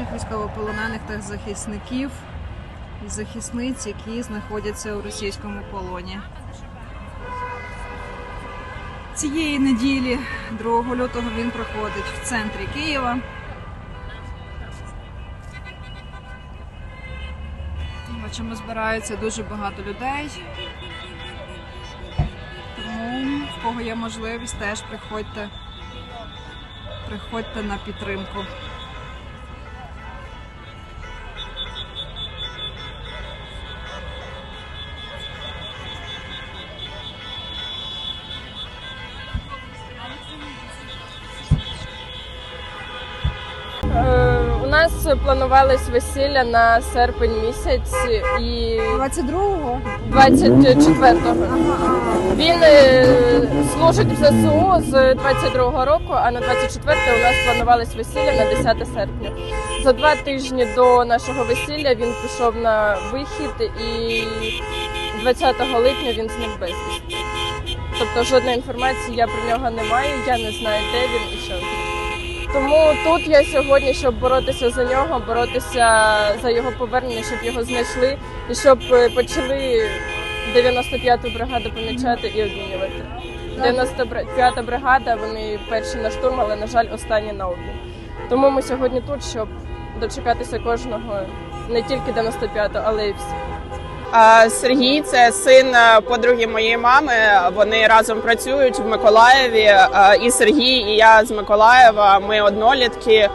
наших військовополонених та захисників і захисниць, які знаходяться у російському полоні. Цієї неділі, 2 лютого, він проходить в центрі Києва. Бачимо, збираються дуже багато людей. Тому, в кого є можливість, теж приходьте, приходьте на підтримку. Планувалось весілля на серпень місяць і 22-го? 24-го. Він е, служить в ЗСУ з 22-го року, а на 24-те у нас планувалось весілля на 10 серпня. За два тижні до нашого весілля він пішов на вихід і 20 липня він зник безвісти. Тобто жодної інформації я про нього не маю, я не знаю, де він і що. Тому тут я сьогодні, щоб боротися за нього, боротися за його повернення, щоб його знайшли і щоб е, почали 95-ту бригаду помічати і обмінювати. 95-та бригада, вони перші на штурм, але на жаль, останні на обмін. Тому ми сьогодні тут, щоб дочекатися кожного, не тільки 95-го, але й всіх. Сергій це син е, подруги моєї мами. Вони разом працюють в Миколаєві. І Сергій, і я з Миколаєва. Ми однолітки.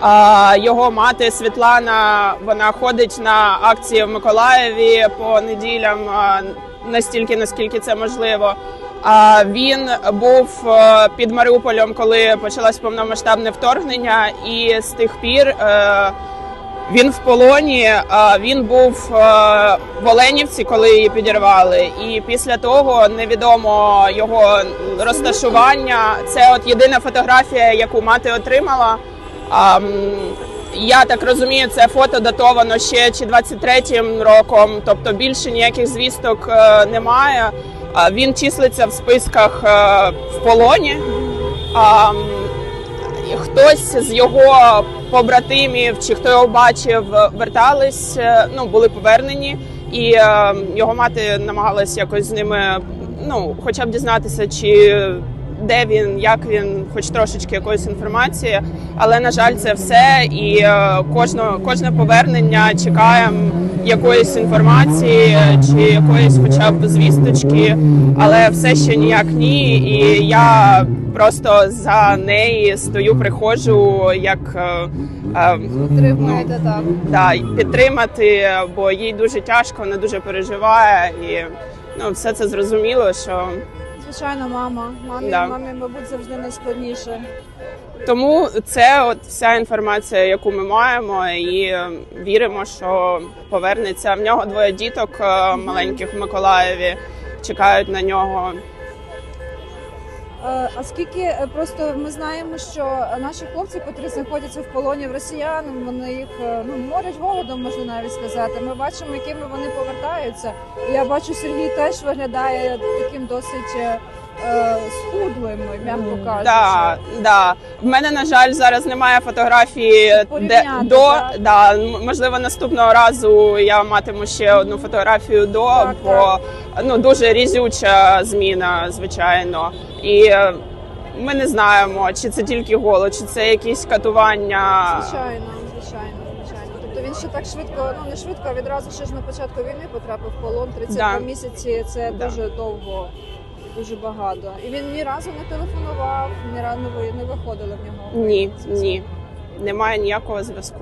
А, Його мати Світлана вона ходить на акції в Миколаєві по неділям настільки, наскільки це можливо. А він був е, під Маріуполем, коли почалось повномасштабне вторгнення, і з тих пір. Він в полоні. Він був в Оленівці, коли її підірвали. І після того невідомо його розташування. Це от єдина фотографія, яку мати отримала. Я так розумію, це фото датовано ще чи 23-м роком, тобто більше ніяких звісток е, немає. Він числиться в списках е, в полоні. Хтось з його побратимів чи хто його бачив, вертались, е, ну були повернені, і е, його мати намагалась якось з ними, ну хоча б дізнатися, чи де він, як він, хоч трошечки якоїсь інформації. Але на жаль, це все. І е, кожного кожне повернення чекаємо якоїсь інформації чи якоїсь, хоча б звісточки, але все ще ніяк ні. І я просто за неї стою, приходжу як. е, е, Підтримуєте так. да, підтримати, бо їй дуже тяжко, вона дуже переживає, і ну все це зрозуміло, що Звичайно, мама. Мамі, Да. мамі, мабуть, завжди найскладніше. тому це от вся інформація, яку ми маємо, і е, віримо, що повернеться. В нього двоє діток е, маленьких в Миколаєві чекають на нього. Е, А скільки е, просто ми знаємо, що наші хлопці, котрі знаходяться в полоні в росіян, вони їх е, ну морять голодом, можна навіть сказати. Ми бачимо, якими вони повертаються. Я бачу, Сергій теж виглядає таким досить е, е, схудлим, м'яко кажучи. Да, да. В мене на жаль зараз немає фотографії, де Порівняти, до да м- можливо наступного разу я матиму ще одну фотографію до, Так, бо так. ну дуже різюча зміна, звичайно. І е, ми не знаємо, чи це тільки голод, чи це якісь катування. Звичайно, звичайно, звичайно. Тобто він ще так швидко, ну не швидко, а відразу ще ж на початку війни потрапив в полон. 32 Да. місяці це Да. дуже довго, дуже багато. І він ні разу не телефонував, ні разу не виходили в нього. Ні, ні, немає ніякого зв'язку.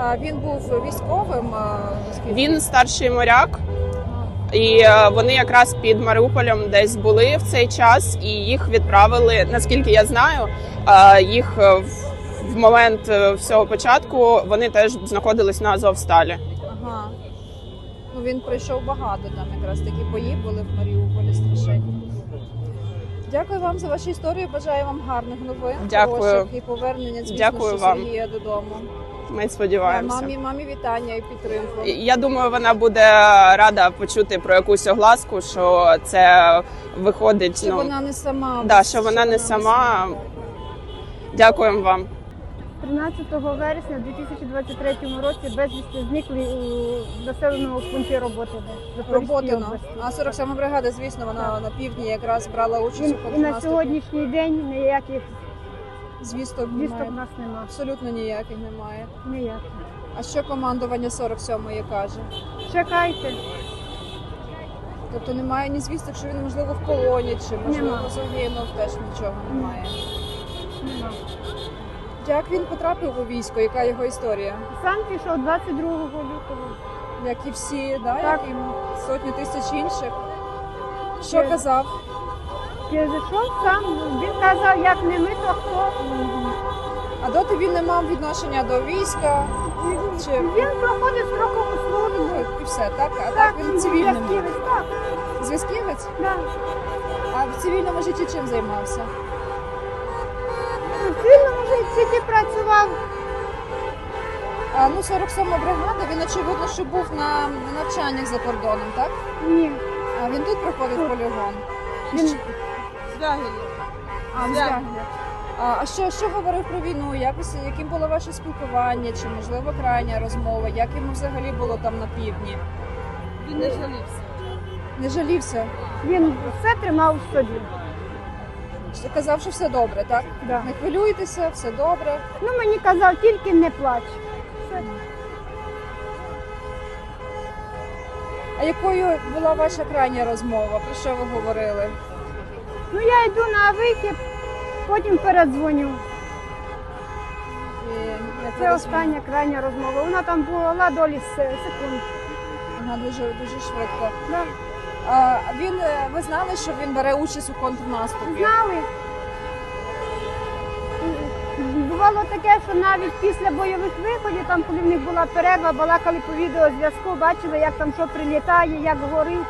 А він був військовим. а, наскільки- Він старший моряк. І е, вони якраз під Маріуполем десь були в цей час, і їх відправили. Наскільки я знаю, е, їх е, в- момент всього початку вони теж знаходились на Азовсталі. Ага. Ну він пройшов багато там, якраз такі бої були в Маріуполі страшенні. Дякую вам за вашу історію. Бажаю вам гарних новин. Дякую. хороших і повернення звісно, Дякую що вам. Сергія додому. Ми сподіваємося. Мамі, мамі вітання і підтримку. Я думаю, вона буде рада почути про якусь огласку, що це виходить. Що ну вона не сама. да, що вона не сама. Дякуємо вам. 13 вересня 2023 році безвісти зникли у населеному пункті. Запорізької Роботино. А 47 бригада, звісно, вона на півдні якраз брала участь І, у і на сьогоднішній день ніяких Звісток звісток немає. в нас нема. Абсолютно ніяких немає. Ніяких. А що командування 47-ї каже? Чекайте. Тобто немає ні звісток, що він можливо в полоні, чи можливо Нема. загинув, теж нічого немає. Нема. Як він потрапив у військо? Яка його історія? Сам пішов 22 лютого. Як і всі, да? Так. як і сотні тисяч інших. Що Є. казав? Пішов сам. Він казав, як не ми, то хто. А доти він не мав відношення до війська, чи Він проходить строкову службу. ну, і все, так? А так, він цивільним. був. зв'язківець, так. Зв'язківець? Да. А в цивільному житті чим займався? Цивільному працював. А ну 47 бригада, він очевидно, що був на на навчаннях за кордоном, так? Ні. А він тут проходив полігон. Він А. А, а що, що говорив про війну? Якось яким було ваше спілкування? Чи можливо крайня розмова? Як йому взагалі було там на півдні? Він не жалівся. Не жалівся? Він все тримав в собі. Казав, що все добре, так? Да. Не хвилюйтеся, все добре. Ну мені казав, тільки не плач. Все. А якою була ваша крайня розмова? Про що ви говорили? Ну я йду на викид, потім передзвоню. І Це остання крайня розмова. Вона там була долі се- секунд. Ага, дуже дуже швидко. Да. А він е, ви знали, що він бере участь у контрнаступі? Знали. Бувало таке, що навіть після бойових виходів, там, коли в них була перерва, балакали по відеозв'язку, бачили, як там що прилітає, як горить.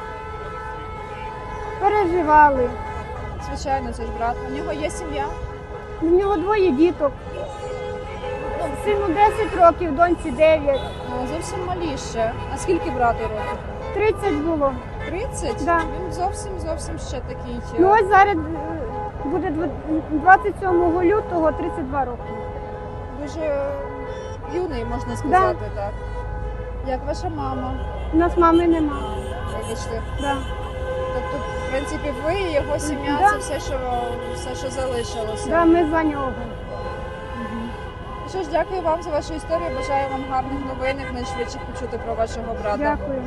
Переживали. Звичайно, це ж брат. У нього є сім'я. У нього двоє діток. Сину 10 років, доньці 9. Ну, зовсім малі ще. А скільки брату років? 30 було. 30? Да. Він зовсім зовсім ще такий. е, Ну ось зараз е, буде 27 лютого 32 роки. Дуже юний, можна сказати так. Як ваша мама? У нас мами нема. Вибачте. Да. Тобто, в принципі, ви і його сім'я Да. це все, що все, що залишилося. Да, ми за нього. Що ж, дякую вам за вашу історію. Бажаю вам гарних новин, найшвидше почути про вашого брата. Дякую.